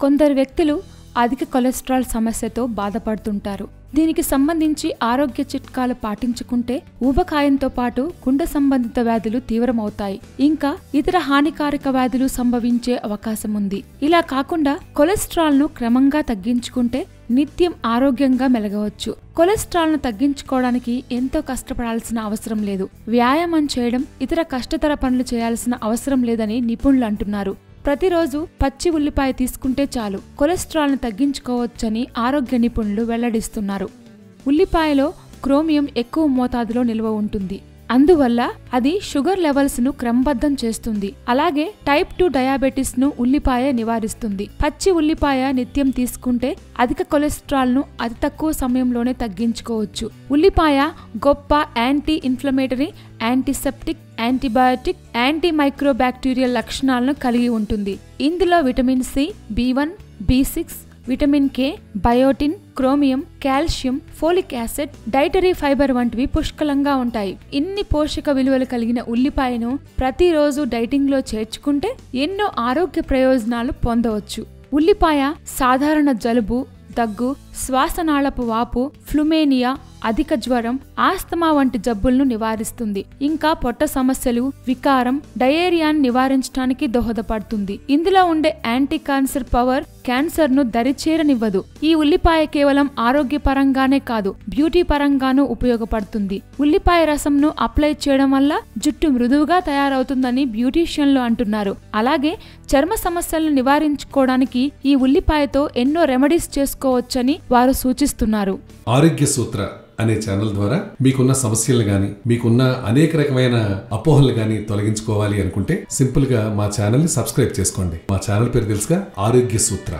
కొందరు వ్యక్తులు అధిక కొలెస్ట్రాల్ సమస్యతో బాధపడుతుంటారు. దీనికి సంబంధించి ఆరోగ్య చిట్కాలు పాటించుకుంటే ఊబకాయంతో పాటు గుండె సంబంధిత వ్యాధులు తీవ్రమవుతాయి. ఇంకా ఇతర హానికారక వ్యాధులు సంభవించే అవకాశం ఉంది ఇలా కాకుండా కొలెస్ట్రాల్ను క్రమంగా తగ్గించుకుంటే నిత్యం ఆరోగ్యంగా మెలగవచ్చు. కొలెస్ట్రాల్ను తగ్గించుకోవడానికి ఎంతో కష్టపడాల్సిన అవసరం లేదు. వ్యాయామం చేయడం ఇతర కష్టతర పనులు చేయాల్సిన అవసరం లేదని నిపుణులు అంటున్నారు. ప్రతిరోజు పచ్చి ఉల్లిపాయ తీసుకుంటే చాలు. కొలెస్ట్రాల్ను తగ్గించుకోవచ్చని ఆరోగ్య నిపుణులు వెల్లడిస్తున్నారు. ఉల్లిపాయలో క్రోమియం ఎక్కువ మోతాదులో నిల్వ ఉంటుంది. అందువల్ల అది షుగర్ లెవెల్స్ను క్రమబద్ధం చేస్తుంది. అలాగే టైప్ టూ డయాబెటిస్ను ఉల్లిపాయ నివారిస్తుంది. పచ్చి ఉల్లిపాయ నిత్యం తీసుకుంటే అధిక కొలెస్ట్రాల్ను అతి తక్కువ సమయంలోనే తగ్గించుకోవచ్చు. ఉల్లిపాయ గొప్ప anti inflammatory antiseptic antibiotic anti microbacterial లక్షణాలను కలిగి ఉంటుంది. ఇందులో vitamin C B one B six vitamin K biotin chromium calcium folic acid dietary fibre వంటివి పుష్కలంగా ఉంటాయి. ఇన్ని పోషక విలువలు కలిగిన ఉల్లిపాయను ప్రతిరోజు డైటింగ్లో చేర్చుకుంటే ఎన్నో ఆరోగ్య ప్రయోజనాలు పొందవచ్చు. ఉల్లిపాయ సాధారణ జలుబు దగ్గు శ్వాసనాళపు వాపు ఫ్లుమేనియా అధిక జ్వరం ఆస్తమా వంటి జబ్బులను నివారిస్తుంది. ఇంకా పొట్ట సమస్యలు వికారం డయేరియాను నివారించడానికి దోహదపడుతుంది. ఇందులో ఉండే యాంటీ క్యాన్సర్ పవర్ క్యాన్సర్ను దరిచేరనివ్వదు. ఈ ఉల్లిపాయ కేవలం ఆరోగ్యపరంగానే కాదు బ్యూటీ పరంగానూ ఉపయోగపడుతుంది. ఉల్లిపాయ రసంను అప్లై చేయడం వల్ల జుట్టు మృదువుగా తయారవుతుందని బ్యూటీషియన్లు అంటున్నారు. అలాగే చర్మ సమస్యలను నివారించుకోవడానికి ఈ ఉల్లిపాయతో ఎన్నో రెమెడీస్ చేసుకోవచ్చని వారు సూచిస్తున్నారు. ఆరోగ్య సూత్ర అనే ఛానల్ ద్వారా మీకున్న సమస్యలు గాని మీకున్న అనేక రకమైన అపోహలు గాని తొలగించుకోవాలి అనుకుంటే సింపుల్గా మా ఛానల్ని సబ్స్క్రైబ్ చేసుకోండి. మా ఛానల్ పేరు తెలుసుగా ఆరోగ్య సూత్ర.